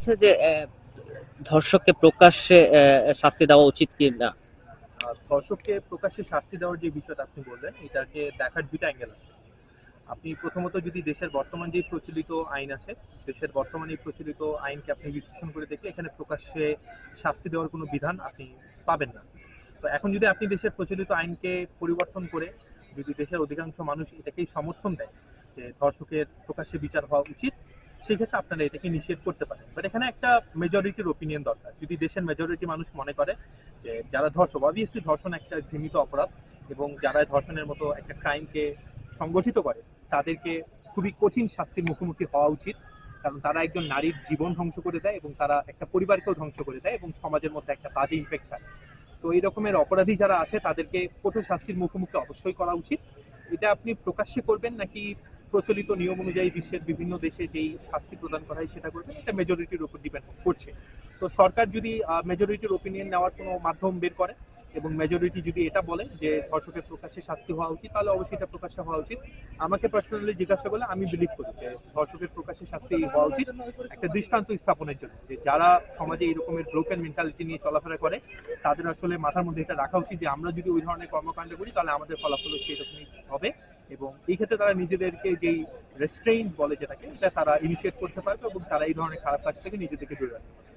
হচ্ছে যে ধর্ষককে প্রকাশ্যে শাস্তি দেওয়া উচিত কি না? দর্শককে প্রকাশ্যে শাস্তি দেওয়ার যে বিষয়টা আপনি বললেন, এটাকে দেখার দুইটা অ্যাঙ্গেল আছে। আপনি প্রথমত যদি দেশের বর্তমান যে প্রচলিত আইন আছে, দেশের বর্তমানে প্রচলিত আইনকে আপনি বিশ্লেষণ করে দেখে এখানে প্রকাশ্যে শাস্তি দেওয়ার কোনো বিধান আপনি পাবেন না। তো এখন যদি আপনি দেশের প্রচলিত আইনকে পরিবর্তন করে যদি দেশের অধিকাংশ মানুষ এটাকেই সমর্থন দেয় যে ধর্ষকের প্রকাশ্যে বিচার হওয়া উচিত সেক্ষেত্রে আপনারা এটাকে নিষেধ করতে পারেন। বাট এখানে একটা মেজরিটির ওপিনিয়ন দরকার। যদি দেশের মেজরিটি মানুষ মনে করে যে যারা ধর্ষক অবভিয়াসলি ধর্ষণ একটা ঘৃণিত অপরাধ এবং যারা ধর্ষণের মতো একটা ক্রাইমকে সংগঠিত করে, তাদেরকে খুবই কঠিন শাস্তির মুখোমুখি হওয়া উচিত। কারণ তারা একজন নারীর জীবন ধ্বংস করে দেয় এবং তারা একটা পরিবারকেও ধ্বংস করে দেয় এবং সমাজের মধ্যে একটা বাজে ইম্প্যাক্ট হয়। তো এই রকমের অপরাধী যারা আছে, তাদেরকে কঠোর শাস্তির মুখোমুখি অবশ্যই করা উচিত। এটা আপনি প্রকাশ্যে করবেন নাকি প্রচলিত নিয়ম অনুযায়ী বিশ্বের বিভিন্ন দেশে যেই শাস্তি প্রদান করা হয় সেটা করবেন এটা মেজরিটির উপর ডিপেন্ড করছে। তো সরকার যদি মেজরিটির ওপিনিয়ন নেওয়ার কোনো মাধ্যম বের করে এবং মেজরিটি যদি এটা বলে যে ধর্ষকের প্রকাশ্যে শাস্তি হওয়া উচিত, তাহলে অবশ্যই এটা প্রকাশ্যে হওয়া উচিত। আমাকে পার্সোনালি জিজ্ঞাসা করলে আমি বিলিভ করি যে ধর্ষকের প্রকাশ্যে শাস্তি হওয়া উচিত একটা দৃষ্টান্ত স্থাপনের জন্য। যে যারা সমাজে এই রকমের ব্রোকেন মেন্টালিটি নিয়ে চলাফেরা করে, তাদের আসলে মাথার মধ্যে এটা রাখা উচিত যে আমরা যদি ওই ধরনের কর্মকাণ্ড করি, তাহলে আমাদের ফলাফল হচ্ছে এরকমই হবে। এবং এই ক্ষেত্রে তারা নিজেদেরকে যেই রেস্ট্রেইন বলে যেটাকে, এটা তারা ইনিশিয়েট করতে পারবে এবং তারা এই ধরনের খারাপ কাজ থেকে নিজেদেরকে দূরে রাখতে পারবে।